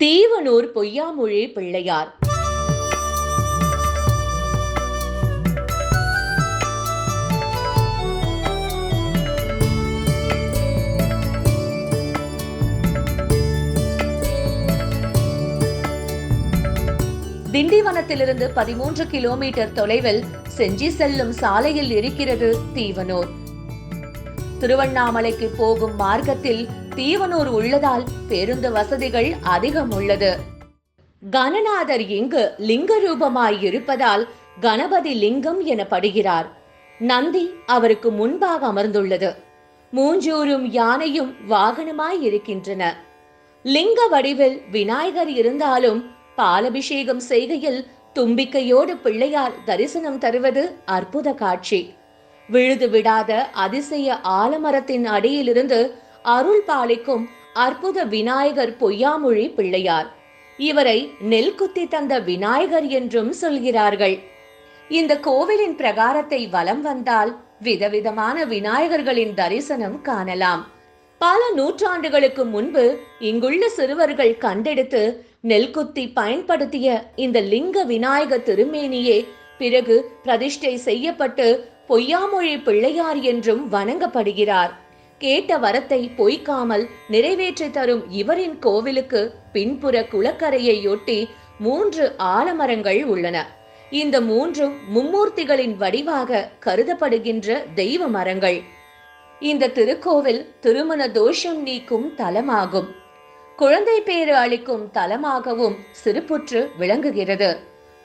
தீவனூர் பொய்யாமொழி பிள்ளையார். திண்டிவனத்திலிருந்து பதிமூன்று கிலோமீட்டர் தொலைவில் செஞ்சி செல்லும் சாலையில் இருக்கிறது தீவனூர். திருவண்ணாமலைக்கு போகும் மார்க்கத்தில் தீவனூர் உள்ளதால் பேருந்து வசதிகள் அதிகம் உள்ளது கணநாதர் இங்கு லிங்க ரூபமாய் இருப்பதால் கணபதி லிங்கம் எனப்படுகிறார். நந்தி அவருக்கு முன்பாக அமர்ந்துள்ளது. மூஞ்சூரும் யானையும் வாகனமாய் இருக்கின்றன. லிங்க வடிவில் விநாயகர் இருந்தாலும் பாலபிஷேகம் செய்கையில் தும்பிக்கையோடு பிள்ளையார் தரிசனம் தருவது அற்புத காட்சி. விழுது விடாத அதிசய ஆலமரத்தின் அடியிலிருந்து அருள் பாலிக்கும் அற்புத விநாயகர் பொய்யாமொழி பிள்ளையார். இவரை நெல் குத்தி தந்த விநாயகர் என்றும் சொல்கிறார்கள். இந்த கோவிலின் பிரகாரத்தை வலம் வந்தால் விதவிதமான விநாயகர்களின் தரிசனம் காணலாம். பல நூற்றாண்டுகளுக்கு முன்பு இங்குள்ள சிறுவர்கள் கண்டெடுத்து நெல்குத்தி பயன்படுத்திய இந்த லிங்க விநாயக திருமேனியே பிறகு பிரதிஷ்டை செய்யப்பட்டு பொய்யாமொழி பிள்ளையார் என்றும் வணங்கப்படுகிறார். கேட்ட வரத்தை பொய்க்காமல் நிறைவேற்றி தரும் இவரின் கோவிலுக்கு பின்புற குளக்கரையையொட்டி மூன்று ஆலமரங்கள் உள்ளன. இந்த மூன்றும் மும்மூர்த்திகளின் வடிவாக கருதப்படுகின்ற தெய்வ மரங்கள். இந்த திருக்கோவில் திருமண தோஷம் நீக்கும் தலமாகும். குழந்தை பேறு அளிக்கும் தலமாகவும் சிறுபுற்று விளங்குகிறது.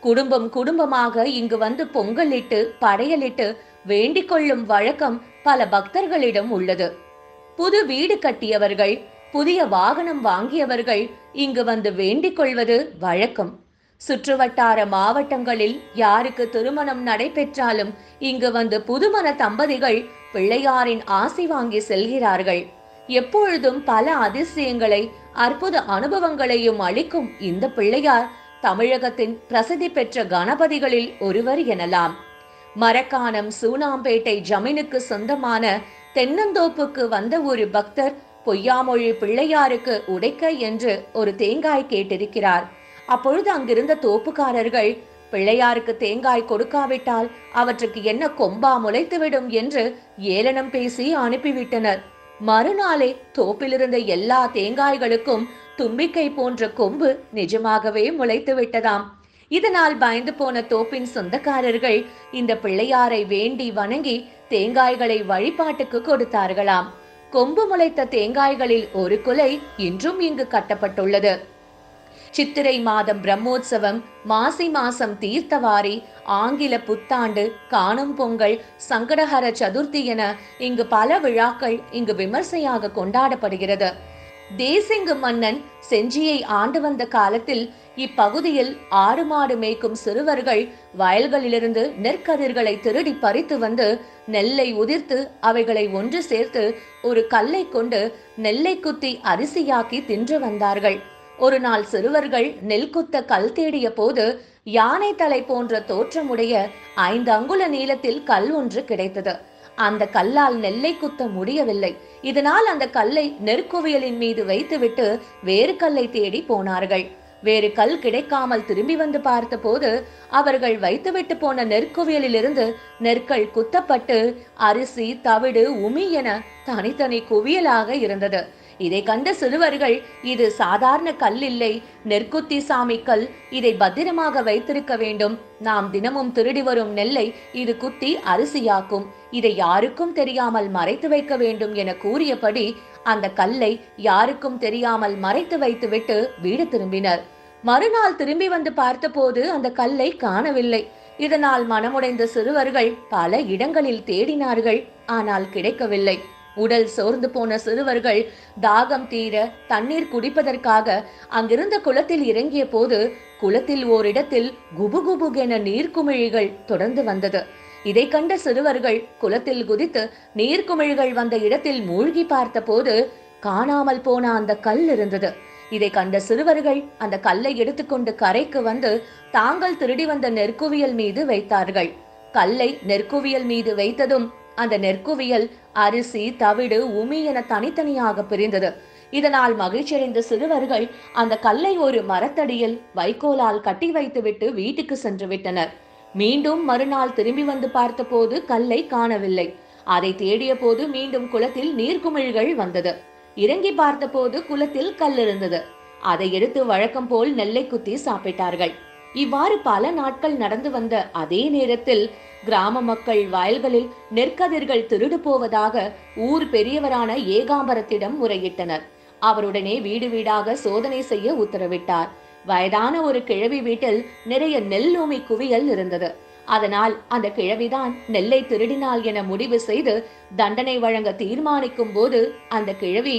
குடும்பம் குடும்பமாக இங்கு வந்து பொங்கலிட்டு படையலிட்டு வேண்டிக் கொள்ளும் வழக்கம் பல பக்தர்களிடம் உள்ளது. புது வீடு கட்டியவர்கள் புதிய வாகனம் வாங்கியவர்கள் இங்கு வந்து வேண்டிக் கொள்வது வழக்கம். சுற்றுவட்டார மாவட்டங்களில் யாருக்கு திருமணம் நடைபெற்றாலும் இங்கு வந்து புதுமண தம்பதிகள் பிள்ளையாரின் ஆசி வாங்கி செல்கிறார்கள். எப்பொழுதும் பல அதிசயங்களை அற்புத அனுபவங்களையும் அளிக்கும் இந்த பிள்ளையார் தமிழகத்தின் பிரசித்தி பெற்ற கணபதிகளில் ஒருவர் எனலாம். மரக்காணம் சூனாம்பேட்டை ஜமீனுக்கு சொந்தமான தென்னந்தோப்புக்கு வந்த ஒரு பக்தர் பொய்யாமொழி பிள்ளையாருக்கு உடைக்க என்று ஒரு தேங்காய் கேட்டிருக்கிறார். அப்பொழுது அங்கிருந்த தோப்புக்காரர்கள் பிள்ளையாருக்கு தேங்காய் கொடுக்காவிட்டால் அவற்றுக்கு என்ன கொம்பா முளைத்துவிடும் என்று ஏளனம் பேசி அனுப்பிவிட்டனர். மறுநாளே தோப்பிலிருந்த எல்லா தேங்காய்களுக்கும் தும்பிக்கை போன்ற கொம்பு நிஜமாகவே முளைத்து விட்டதாம் இதனால் பயந்து போன தோப்பின் சொந்தக்காரர்கள் இந்த பிள்ளையாரை வேண்டி வணங்கி தேங்காய்களை வழிபாட்டுக்கு கொடுத்தார்களாம். கொம்பு முளைத்த தேங்காய்களில் ஒரு குலை இன்றும் இங்கு கட்டப்பட்டுள்ளது. சித்திரை மாதம் பிரம்மோற்சவம் மாசி மாசம் தீர்த்தவாரி ஆங்கில புத்தாண்டு காணும் பொங்கல் சங்கடஹர சதுர்த்தி என இங்கு பல விழாக்கள் இங்கு விமர்சையாக கொண்டாடப்படுகிறது. தேசிங்கு மன்னன் செஞ்சியை ஆண்டு வந்த காலத்தில் இப்பகுதியில் ஆடு மாடு மேய்க்கும் சிறுவர்கள் வயல்களிலிருந்து நெற்கதிர்களை திருடி பறித்து வந்து நெல்லை உதிர்த்து அவைகளை ஒன்று சேர்த்து ஒரு கல்லை கொண்டு நெல்லை குத்தி அரிசியாக்கி தின்று வந்தார்கள். ஒரு நாள் சிறுவர்கள் நெல் குத்த கல் தேடிய போது யானை தலை போன்ற தோற்றமுடைய ஐந்து அங்குல நீளத்தில் கல் ஒன்று கிடைத்தது. அந்த கல்லால் நெல்லை குத்த முடியவில்லை. இதனால் அந்த கல்லை நெற்குவியலின் மீது வைத்துவிட்டு வேறு கல்லை தேடி போனார்கள். வேறு கல் கிடைக்காமல் திரும்பி வந்து பார்த்தபோது அவர்கள் வைத்துவிட்டு போன நெற்குவியலிலிருந்து நெற்கள் குத்தப்பட்டு அரிசி தவிடு உமி என தனித்தனி குவியலாக இருந்தது. இதை கண்ட சிறுவர்கள் இது சாதாரண கல் இல்லை நெற்குத்தி சாமி கல் இதை பத்திரமாக வைத்திருக்க வேண்டும். நாம் தினமும் திருடி வரும் நெல்லை இது குத்தி அரிசியாக்கும். இதை யாருக்கும் தெரியாமல் மறைத்து வைக்க வேண்டும் என கூறியபடி அந்த கல்லை யாருக்கும் தெரியாமல் மறைத்து வைத்துவிட்டு வீடு திரும்பினர். மறுநாள் திரும்பி வந்து பார்த்தபோது அந்த கல்லை காணவில்லை. இதனால் மனமுடைந்த சிறுவர்கள் பல இடங்களில் தேடினார்கள் ஆனால் கிடைக்கவில்லை. உடல் சோர்ந்து போன சிறுவர்கள் தாகம் தீர தண்ணீர் குடிப்பதற்காக அங்கிருந்த குளத்தில் இறங்கிய போது குளத்தில் ஓரிடத்தில் குபுகுபுகென நீர்க்குமிழிகள் தொடர்ந்து வந்தது. இதை கண்ட சிறுவர்கள் குளத்தில் குதித்து நீர்க்குமிழிகள் வந்த இடத்தில் மூழ்கி பார்த்தபோது காணாமல் போன அந்த கல் இருந்தது. இதை கண்ட சிறுவர்கள் அந்த கல்லை எடுத்துக்கொண்டு கரைக்கு வந்து தாங்கள் திருடி வந்த நெற்குவியல் மீது வைத்தார்கள். கல்லை நெற்குவியல் மீது வைத்ததும் அந்த நெற்குவியல் அரிசி தவிடு உமி என தனித்தனியாக பிரிந்தது. இதனால் மகிழ்ச்சியடைந்த சிறுவர்கள் அந்த கல்லை ஒரு மரத்தடியில் வைக்கோலால் கட்டி வைத்துவிட்டு வீட்டுக்கு சென்று விட்டனர். மீண்டும் மறுநாள் திரும்பி வந்து பார்த்தபோது கல்லை காணவில்லை. அதை தேடிய போது மீண்டும் குளத்தில் நீர்க்குமிழ்கள் வந்தது. இறங்கி பார்த்தபோது குளத்தில் கல் இருந்தது. அதை எடுத்து வழக்கம் போல் நெல்லை குத்தி சாப்பிட்டார்கள். இவ்வாறு பல நாட்கள் நடந்து வந்த அதே நேரத்தில் கிராம மக்கள் வயல்களில் நெற்கதிர்கள் திருடு போவதாக ஊர் பெரியவரான ஏகாம்பரத்திடம் முறையிட்டனர். அவருடனே வீடு வீடாக சோதனை செய்ய உத்தரவிட்டார். வயதான ஒரு கிழவி வீட்டில் நிறைய நெல் குவியல் இருந்தது. அதனால் அந்த கிழவிதான் நெல்லை திருடினாள் என முடிவு செய்து தண்டனை வழங்க தீர்மானிக்கும் போது அந்த கிழவி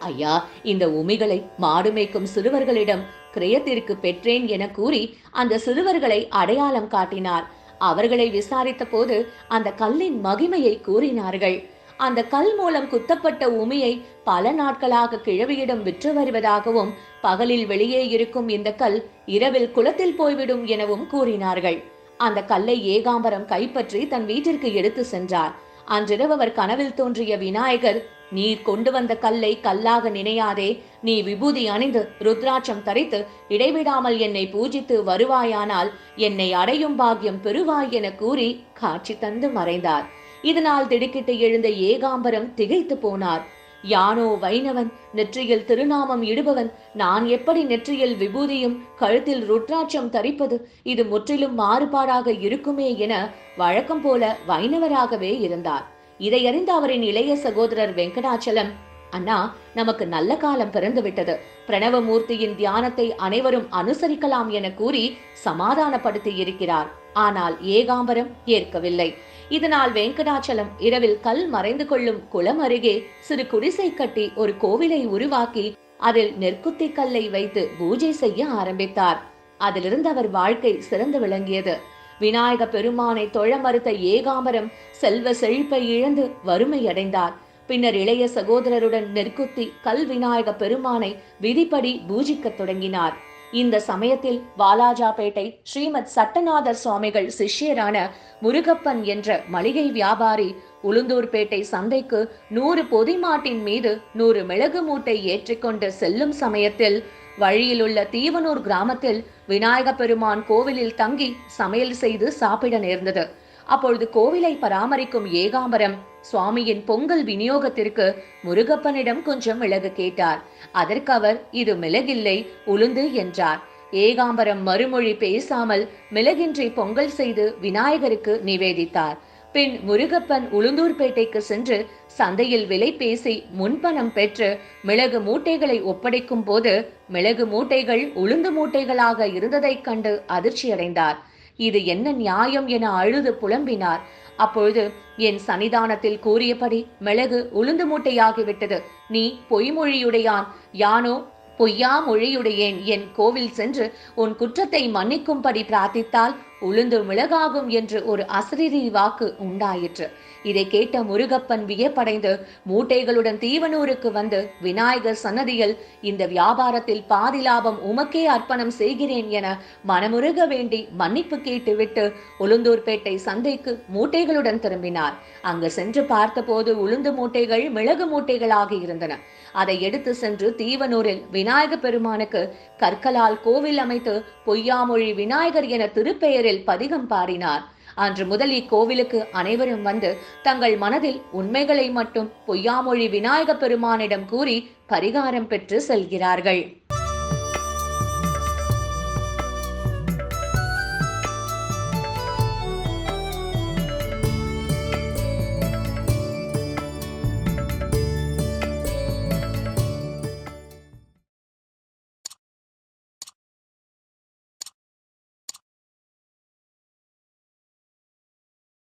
ஐயா இந்த உமிகளை மாடு மேய்க்கும் சிறுவர்களிடம் கிரயத்திற்கு பெற்றேன் என கூறி அந்த சிறுவர்களை அடையாளம் காட்டினார். அவர்களை விசாரித்த போது அந்த கல்லின் மகிமையை கூறினார்கள். அந்த கல் மூலம் குத்தப்பட்ட உமியை பல நாட்களாக கிழவியிடம் விற்று வருவதாகவும் பகலில் வெளியே இருக்கும் இந்த கல் இரவில் குளத்தில் போய்விடும் எனவும் கூறினார்கள். அந்த கல்லை ஏகாம்பரம் கைப்பற்றி தன் வீட்டிற்கு எடுத்து சென்றார். அன்றிரவு அவர் கனவில் தோன்றிய விநாயகர் நீர் கொண்டு வந்த கல்லை கல்லாக நினையாதே நீ விபூதி அணிந்து ருத்ராட்சம் தரித்து இடைவிடாமல் என்னை பூஜித்து வருவாயானால் என்னை அடையும் பாக்கியம் பெறுவாய் என கூறி காட்சி தந்து மறைந்தார். இதனால் திடுக்கிட்டு எழுந்த ஏகாம்பரம் திகைத்து போனார். யானோ வைணவன் நெற்றியில் திருநாமம் இடுபவன் நான் எப்படி நெற்றியில் விபூதியும் கழுத்தில் ருத்ராட்சம் தரிப்பது? இது முற்றிலும் மாறுபாடாக இருக்குமே என வழக்கம் போல வைணவராகவே இருந்தார். இதை அறிந்த அவரின் இளைய சகோதரர் வெங்கடாச்சலம் அண்ணா நமக்கு நல்ல காலம் பிறந்துவிட்டது. பிரணவமூர்த்தியின் தியானத்தை அனைவரும் அனுசரிக்கலாம் என கூறி சமாதானப்படுத்தி இருக்கிறார் ஆனால் ஏகாம்பரம் ஏற்கவில்லை இதனால் வெங்கடாச்சலம் இரவில் கல் மறைந்து கொள்ளும் குளம் அருகே சிறு குடிசை கட்டி ஒரு கோவிலை உருவாக்கி அதில் நெற்குத்தி கல்லை வைத்து பூஜை செய்ய ஆரம்பித்தார். அதிலிருந்து அவர் வாழ்க்கை சிறந்து விளங்கியது. விநாயக பெருமானை தொழ மறுத்த ஏகாம்பரம் செல்வ செழிப்பை இழந்து வறுமையடைந்தார். பின்னர் இளைய சகோதரருடன் நெற்குத்தி கல் விநாயக பெருமானை விதிப்படி பூஜிக்கத் தொடங்கினார். இந்த சமயத்தில் வாலாஜாபேட்டை ஸ்ரீமத் சட்டநாதர் சுவாமிகள் சிஷ்யரான முருகப்பன் என்ற மளிகை வியாபாரி உளுந்தூர்பேட்டை சந்தைக்கு நூறு பொதிமாட்டின் மீது நூறு மிளகு மூட்டை ஏற்றிக்கொண்டு செல்லும் சமயத்தில் வழியில் உள்ள தீவனூர் கிராமத்தில் விநாயக பெருமான் கோவிலில் தங்கி சமையல் செய்து சாப்பிட நேர்ந்தது. அப்பொழுது கோவிலை பராமரிக்கும் ஏகாம்பரம் சுவாமியின் பொங்கல் விநியோகத்திற்கு முருகப்பனிடம் கொஞ்சம் மிளகு கேட்டார். அதற்கு அவர் இது மிளகில்லை உளுந்து என்றார். ஏகாம்பரம் மறுமொழி பேசாமல் மிளகின்றி பொங்கல் செய்து விநாயகருக்கு நிவேதித்தார். பின் முருகப்பன் உளுந்தூர்பேட்டைக்கு சென்று சந்தையில் விலை பேசி முன்பணம் பெற்று மிளகு மூட்டைகளை ஒப்படைக்கும் போது மிளகு மூட்டைகள் உளுந்து மூட்டைகளாக இருந்ததைக் கண்டு அதிர்ச்சியடைந்தார். இது என்ன நியாயம் என அழுது புலம்பினார். அப்பொழுது என் சன்னிதானத்தில் கூறியபடி மிளகு உளுந்து மூட்டையாகிவிட்டது. நீ பொய்மொழியுடையான். யானோ பொய்யா மொழியுடையேன் என் கோவில் சென்று உன் குற்றத்தை மன்னிக்கும்படி பிரார்த்தித்தால் உளுந்து மிளகாகும் என்று ஒரு அசரீரி வாக்கு உண்டாயிற்று. இதை கேட்ட முருகப்பன் வியப்படைந்து மூட்டைகளுடன் தீவனூருக்கு வந்து விநாயகர் சன்னதியில் இந்த வியாபாரத்தில் பாதி லாபம் உமக்கே அர்ப்பணம் செய்கிறேன் என மனமுருக வேண்டி மன்னிப்பு கேட்டுவிட்டு உளுந்தூர்பேட்டை சந்தைக்கு மூட்டைகளுடன் திரும்பினார். அங்கு சென்று பார்த்தபோது உளுந்து மூட்டைகள் மிளகு மூட்டைகளாக இருந்தன. அதை எடுத்து சென்று தீவனூரில் விநாயக பெருமானுக்கு கற்களால் கோவில் அமைத்து பொய்யாமொழி விநாயகர் என திருப்பெயரில் பதிகம் பாடினார். அன்று முதல் இக்கோவிலுக்கு அனைவரும் வந்து தங்கள் மனதில் உண்மைகளை மட்டும் பொய்யாமொழி விநாயக பெருமானிடம் கூறி பரிகாரம் பெற்று செல்கிறார்கள்.